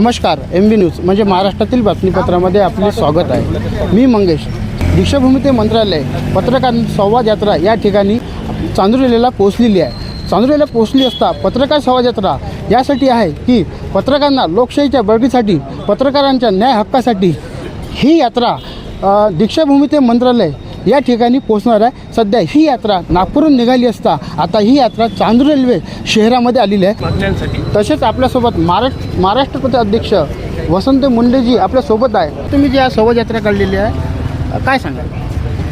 नमस्कार एम बी न्यूज म्हणजे महाराष्ट्रातील बातमीपत्रामध्ये आपले स्वागत आहे. मी मंगेश. दीक्षाभूमी ते मंत्रालय पत्रकार संवाद यात्रा या ठिकाणी चांदुरेला पोहोचलेली आहे. चांदुरेला पोहोचली असता पत्रकार संवाद यात्रा यासाठी आहे की पत्रकारांना लोकशाहीच्या बळकीसाठी पत्रकारांच्या न्याय हक्कासाठी ही यात्रा दीक्षाभूमी ते मंत्रालय या ठिकाणी पोहोचणार आहे. सध्या ही यात्रा नागपूरहून निघाली असता आता ही यात्रा चांदूर रेल्वे शहरामध्ये आलेली आहे. तसेच आपल्यासोबत महाराष्ट्र महाराष्ट्र प्रदेश अध्यक्ष वसंत मुंडेजी आपल्यासोबत आहे. तुम्ही जी आज संवाद यात्रा काढलेली आहे काय सांगाल?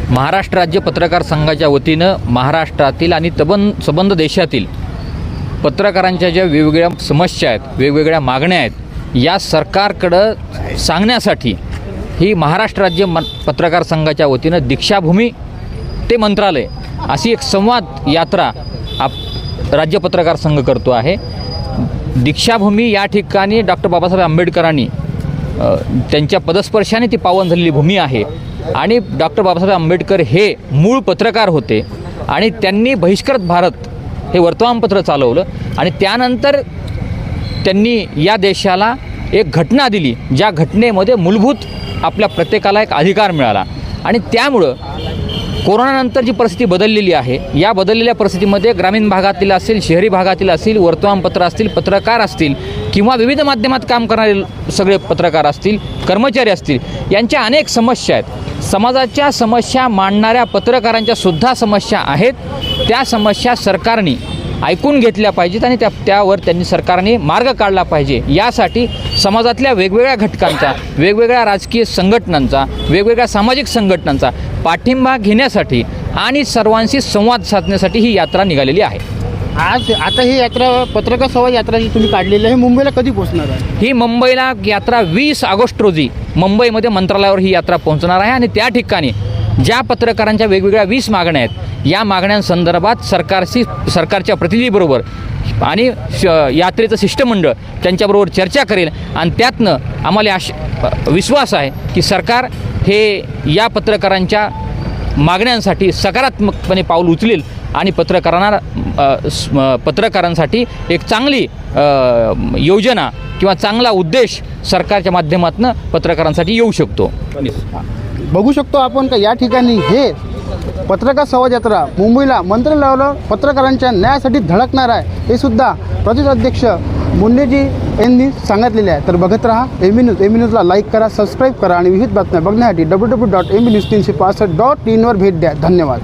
महाराष्ट्र राज्य पत्रकार संघाच्या वतीनं महाराष्ट्रातील आणि तबन संबंध देशातील पत्रकारांच्या ज्या वेगवेगळ्या समस्या आहेत वेगवेगळ्या मागण्या आहेत या सरकारकडं सांगण्यासाठी ही महाराष्ट्र राज्य म पत्रकार संघाच्या वतीनं दीक्षाभूमी ते मंत्रालय अशी एक संवाद यात्रा आप राज्य पत्रकार संघ करतो आहे. दीक्षाभूमी या ठिकाणी डॉक्टर बाबासाहेब आंबेडकरांनी त्यांच्या पदस्पर्शाने ती पावन झालेली भूमी आहे. आणि डॉक्टर बाबासाहेब आंबेडकर हे मूळ पत्रकार होते. आणि त्यांनी बहिष्कृत भारत हे वर्तमानपत्र चालवलं. आणि त्यानंतर त्यांनी या देशाला एक घटना दिली ज्या घटनेमध्ये मूलभूत आपल्या प्रत्येकाला एक अधिकार मिळाला. आणि त्यामुळं कोरोनानंतर जी परिस्थिती बदललेली आहे या बदललेल्या परिस्थितीमध्ये ग्रामीण भागातील असेल शहरी भागातील असतील वर्तमानपत्र असतील पत्रकार असतील किंवा विविध माध्यमात काम करणारे सगळे पत्रकार असतील कर्मचारी असतील यांच्या अनेक समस्या आहेत. समाजाच्या समस्या मांडणाऱ्या पत्रकारांच्या सुद्धा समस्या आहेत. त्या समस्या सरकारने ऐकून घेतल्या पाहिजेत आणि त्या त्यावर त्यांनी सरकारने मार्ग काढला पाहिजे. यासाठी समाजातल्या वेगवेगळ्या घटकांचा वेगवेगळ्या राजकीय संघटनांचा वेगवेगळ्या सामाजिक संघटनांचा पाठिंबा घेण्यासाठी आणि सर्वांशी संवाद साधण्यासाठी ही यात्रा निघालेली आहे. आज आता ही यात्रा पत्रकार संवाद यात्रा जी तुम्ही काढलेली आहे मुंबईला कधी पोहोचणार आहे? ही मुंबईला यात्रा वीस ऑगस्ट रोजी मुंबईमध्ये मंत्रालयावर ही यात्रा पोहोचणार आहे आणि त्या ठिकाणी ज्या पत्रकारांच्या वेगवेगळ्या वीस मागण्या आहेत या मागण्यांसंदर्भात सरकारशी सरकारच्या प्रतिनिधीबरोबर आणि श यात्रेचं शिष्टमंडळ त्यांच्याबरोबर चर्चा करेल. आणि त्यातनं आम्हाला आश विश्वास आहे की सरकार हे या पत्रकारांच्या मागण्यांसाठी सकारात्मकपणे पाऊल उचलेल आणि पत्रकारांना पत्रकारांसाठी एक चांगली योजना किंवा चांगला उद्देश सरकारच्या माध्यमातून पत्रकारांसाठी येऊ शकतो. बघू शकतो आपण का या ठिकाणी हे पत्रकार संवाद यात्रा मुंबईला लावलं पत्रकारांच्या न्यायासाठी धडकणार आहे. हे सुद्धा प्रदेश अध्यक्ष मुंडेजी यांनी सांगितलेले आहे. तर बघत राहा एम न्यूज. एम न्यूजला लाईक करा सबस्क्राईब करा आणि विविध बातम्या बघण्यासाठी W W dot M news तीनशे पासष्ट डॉट इनवर भेट द्या. धन्यवाद.